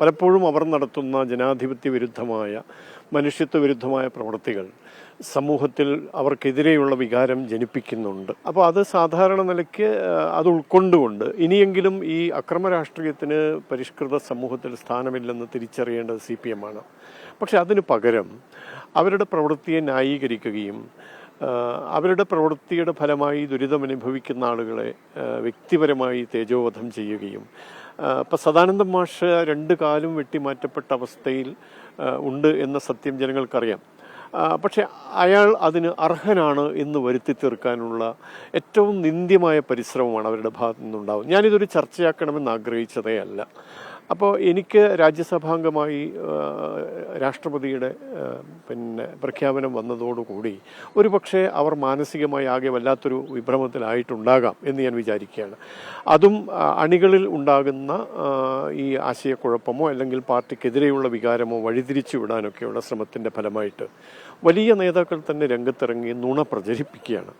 പലപ്പോഴും അവർ നടത്തുന്ന ജനാധിപത്യ വിരുദ്ധമായ മനുഷ്യത്വ വിരുദ്ധമായ പ്രവൃത്തികൾ സമൂഹത്തിൽ അവർക്കെതിരെയുള്ള വികാരം ജനിപ്പിക്കുന്നുണ്ട്. അപ്പോൾ അത് സാധാരണ നിലയ്ക്ക് അത് ഉൾക്കൊണ്ടുകൊണ്ട് ഇനിയെങ്കിലും ഈ അക്രമ രാഷ്ട്രീയത്തിന് പരിഷ്കൃത സമൂഹത്തിൽ സ്ഥാനമില്ലെന്ന് തിരിച്ചറിയേണ്ടത് സി പി എം ആണ്. പക്ഷെ അതിന് പകരം അവരുടെ പ്രവൃത്തിയെ ന്യായീകരിക്കുകയും അവരുടെ പ്രവൃത്തിയുടെ ഫലമായി ദുരിതമനുഭവിക്കുന്ന ആളുകളെ വ്യക്തിപരമായി തേജോവധം ചെയ്യുകയും ഇപ്പം സദാനന്ദ മാഷ രണ്ട് കാലും വെട്ടിമാറ്റപ്പെട്ട അവസ്ഥയിൽ ഉണ്ട് എന്ന സത്യം ജനങ്ങൾക്കറിയാം. പക്ഷെ അയാൾ അതിന് അർഹനാണ് എന്ന് വരുത്തി തീർക്കാനുള്ള ഏറ്റവും നിന്ദ്യമായ പരിശ്രമമാണ് അവരുടെ ഭാഗത്തു നിന്നുണ്ടാവും. ഞാനിതൊരു ചർച്ചയാക്കണമെന്ന് ആഗ്രഹിച്ചതേ അല്ല. അപ്പോൾ എനിക്ക് രാജ്യസഭാംഗമായി രാഷ്ട്രപതിയുടെ പിന്നെ പ്രഖ്യാപനം വന്നതോടുകൂടി ഒരു പക്ഷേ അവർ മാനസികമായി ആകെ വല്ലാത്തൊരു വിഭ്രമത്തിലായിട്ടുണ്ടാകാം എന്ന് ഞാൻ വിചാരിക്കുകയാണ്. അതും അണികളിൽ ഉണ്ടാകുന്ന ഈ ആശയക്കുഴപ്പമോ അല്ലെങ്കിൽ പാർട്ടിക്കെതിരെയുള്ള വികാരമോ വഴിതിരിച്ചു വിടാനൊക്കെയുള്ള ശ്രമത്തിന്റെ ഫലമായിട്ട് വലിയ നേതാക്കൾ തന്നെ രംഗത്തിറങ്ങി നുണ പ്രചരിപ്പിക്കുകയാണ്.